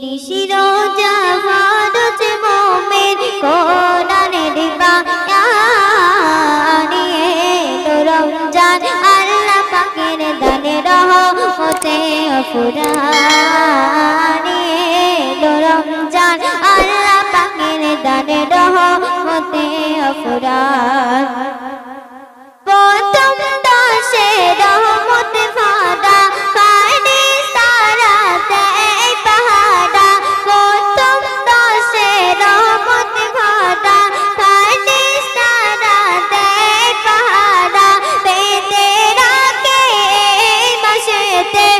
তিরিশি রোজা ফরজ মোমেন কোরআনের এলো রমজান আল্লাহ পাকের দানে রহমতে ফুরানে এলো রমজান আল্লাহ পাকের দানে রহমতে ফুরান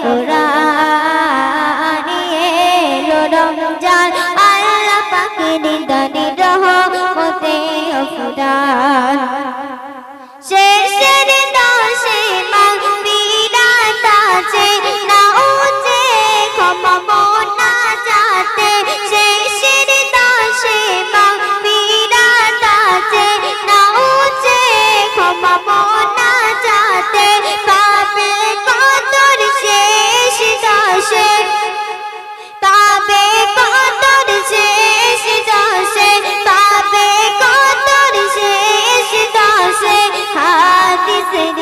ফুরানি এলো রমজান, আল্লাহ আছে, না উঠে ক্ষমা মোনা যাতে। শেষের দশে মাগফিরাত আছে, না উঠে ক্ষমা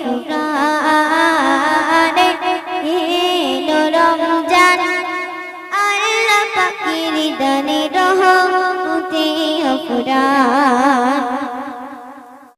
ফুরানে এলো রমজান। আল্লাহ পাকের দানে রহমতে ফুরান